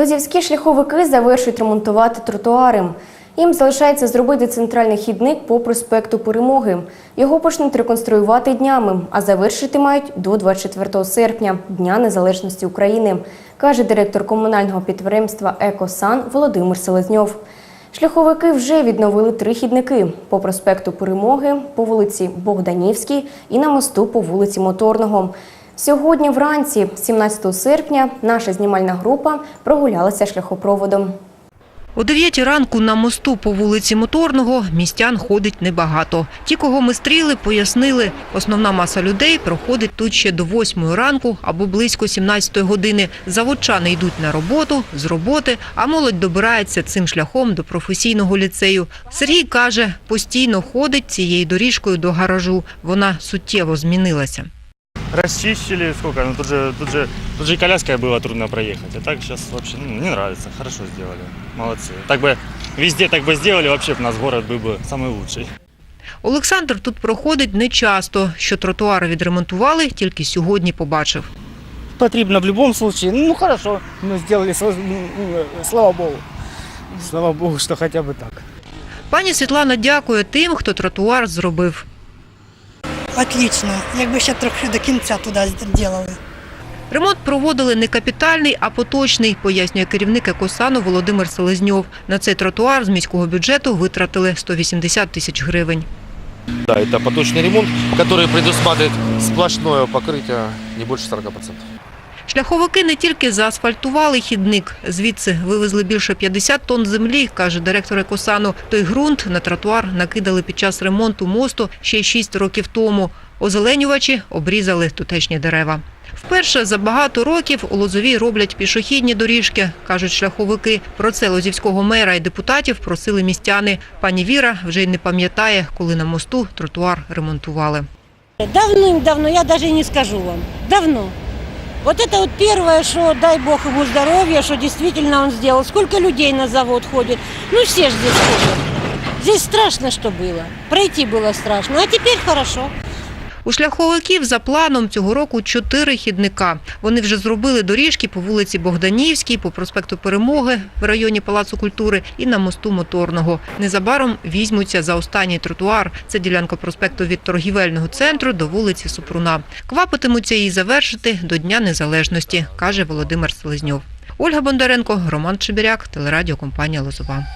Лозівські шляховики завершують ремонтувати тротуари. Їм залишається зробити центральний хідник по проспекту Перемоги. Його почнуть реконструювати днями, а завершити мають до 24 серпня, Дня Незалежності України, каже директор комунального підприємства Екосан Володимир Селезньов. Шляховики вже відновили три хідники по проспекту Перемоги, по вулиці Богданівській і на мосту по вулиці Моторного. Сьогодні вранці, 17 серпня, наша знімальна група прогулялася шляхопроводом. О 9 ранку на мосту по вулиці Моторного містян ходить небагато. Ті, кого ми стріли, пояснили, основна маса людей проходить тут ще до 8 ранку або близько 17 години. Заводчани йдуть на роботу, з роботи, а молодь добирається цим шляхом до професійного ліцею. Сергій каже, постійно ходить цією доріжкою до гаражу. Вона суттєво змінилася Расчистили, сколько, ну тут же, тут же, тут же и коляской было трудно проехать, а так сейчас вообще ну, не нравится, хорошо сделали, молодцы. Так бы везде так бы сделали, вообще б наш город был бы самый лучший. Олександр тут проходить нечасто. Що тротуари відремонтували, тільки сьогодні побачив. потрібно в любом случае. Ну хорошо, мы сделали, сла- ну, ну, слава богу. Слава богу, что хотя бы так. Пані Світлана дякує тим, хто тротуар зробив. Отлично. Якби ще трохи до кінця туди зробили. Ремонт проводили не капітальний, а поточний, пояснює керівник екосану Володимир Селезньов. На цей тротуар з міського бюджету витратили 180 тисяч гривень. Да, это поточный ремонт, который предусматривает сплошное покрытие не больше 40%. Шляховики не тільки заасфальтували хідник, звідси вивезли більше 50 тонн землі, каже директор екосану. Той ґрунт на тротуар накидали під час ремонту мосту ще 6 років тому. Озеленювачі обрізали тутешні дерева. Вперше за багато років у Лозовій роблять пішохідні доріжки, кажуть шляховики. Про це лозівського мера і депутатів просили містяни. Пані Віра вже й не пам'ятає, коли на мосту тротуар ремонтували. Давным-давно, я даже не скажу вам. Давно. Вот это вот первое, что дай Бог ему здоровья, что действительно он сделал. Сколько людей на завод ходит. Ну, все же здесь ходят. Здесь страшно, что было. Пройти было страшно. А теперь хорошо. У шляховиків за планом цього року чотири хідника. Вони вже зробили доріжки по вулиці Богданівській, по проспекту Перемоги в районі Палацу культури і на мосту Моторного. Незабаром візьмуться за останній тротуар. Це ділянка проспекту від торгівельного центру до вулиці Супруна. Квапитимуться її завершити до Дня Незалежності, каже Володимир Селезньов. Ольга Бондаренко, Роман Чебіряк, телерадіокомпанія Лозова.